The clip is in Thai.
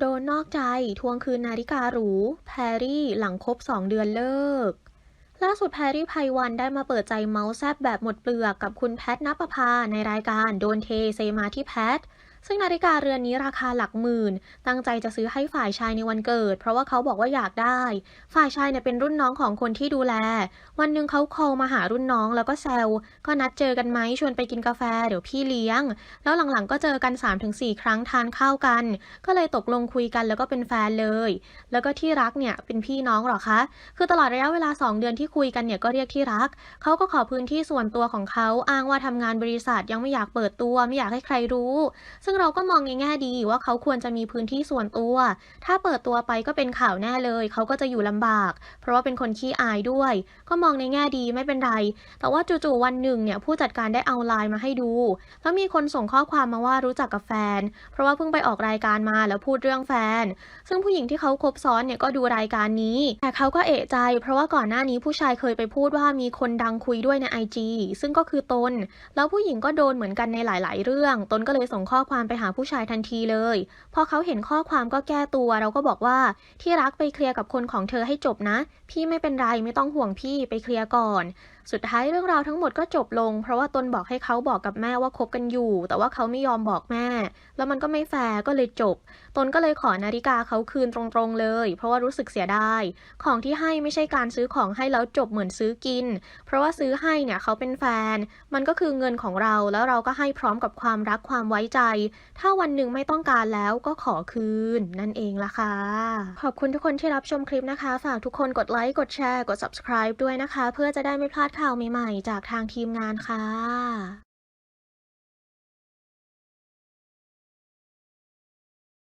โดนนอกใจทวงคืนนาฬิกาหรู แพรรี่หลังคบ2 เดือนเลิก ล่าสุดแพรรี่ไพวันได้มาเปิดใจเมาส์แซบแบบหมดเปลือกกับคุณแพทนปภาในรายการโดนเทเซมาที่แพท ซึ่งนาฬิกาเรือนนี้ราคาหลักหมื่น ตั้งใจจะซื้อให้ฝ่ายชายในวันเกิด เพราะว่าเขาบอกว่าอยากได้ ฝ่ายชายเนี่ยเป็นรุ่นน้องของคนที่ดูแล วันหนึ่งเขา call มาหารุ่นน้องแล้วก็แซว ก็นัดเจอกันไหมชวนไปกินกาแฟเดี๋ยวพี่เลี้ยง แล้วหลังๆก็เจอกัน 3-4 ครั้งทานข้าวกัน ก็เลยตกลงคุยกันแล้วก็เป็นแฟนเลย แล้วก็ที่รักเนี่ยเป็นพี่น้องหรอคะ คือตลอดระยะเวลา 2 เดือนที่คุยกันเนี่ยก็เรียกที่รัก เขาก็ขอพื้นที่ส่วนตัวของเขาอ้างว่าทำงานบริษัทยังไม่อยากเปิดตัวไม่อยากให้ใครรู้ซึ่งเราก็มองในแง่ดีว่าเขาควรจะมีพื้นที่ส่วนตัว ถ้าเปิดตัวไปก็เป็นข่าวแน่เลย เขาก็จะอยู่ลำบาก เพราะว่าเป็นคนขี้อายด้วย ก็มองในแง่ดีไม่เป็นไร แต่ว่าจู่ๆวันหนึ่งเนี่ยผู้จัดการได้เอาไลน์มาให้ดู แล้วมีคนส่งข้อความมาว่ารู้จักกับแฟน เพราะว่าเพิ่งไปออกรายการมาแล้วพูดเรื่องแฟน ซึ่งผู้หญิงที่เขาคบซ้อนเนี่ยก็ดูรายการนี้ แต่เขาก็เอะใจ เพราะว่าก่อนหน้านี้ผู้ชายเคยไปพูดว่ามีคนดังคุยด้วยใน IG ซึ่งก็คือตน แล้วผู้หญิงก็โดนเหมือนกันในหลาย ๆ เรื่อง ตนก็เลยส่งข้อความไปหาผู้ชายทันทีเลย พอเขาเห็นข้อความก็แก้ตัว เราก็บอกว่าที่รักไปเคลียร์กับคนของเธอให้จบนะ พี่ไม่เป็นไรไม่ต้องห่วงพี่ไปเคลียร์ก่อน สุดท้ายเรื่องราวทั้งหมดก็จบลง เพราะว่าตนบอกให้เขาบอกกับแม่ว่าคบกันอยู่ แต่ว่าเขาไม่ยอมบอกแม่ แล้วมันก็ไม่แฟร์ก็เลยจบ ตนก็เลยขอนาฬิกาเขาคืนตรงๆเลย เพราะว่ารู้สึกเสียดายของที่ให้ไม่ใช่การซื้อของให้แล้วจบเหมือนซื้อกิน เพราะว่าซื้อให้เนี่ยเขาเป็นแฟน มันก็คือเงินของเราแล้วเราก็ให้พร้อมกับความรักความไว้ใจถ้าวันหนึ่งไม่ต้องการแล้วก็ขอคืน นั่นเองล่ะค่ะ ขอบคุณทุกคนที่รับชมคลิปนะคะ ฝากทุกคนกดไลค์ กดแชร์ กด subscribe ด้วยนะคะ เพื่อจะได้ไม่พลาดข่าวใหม่ๆ จากทางทีมงานค่ะ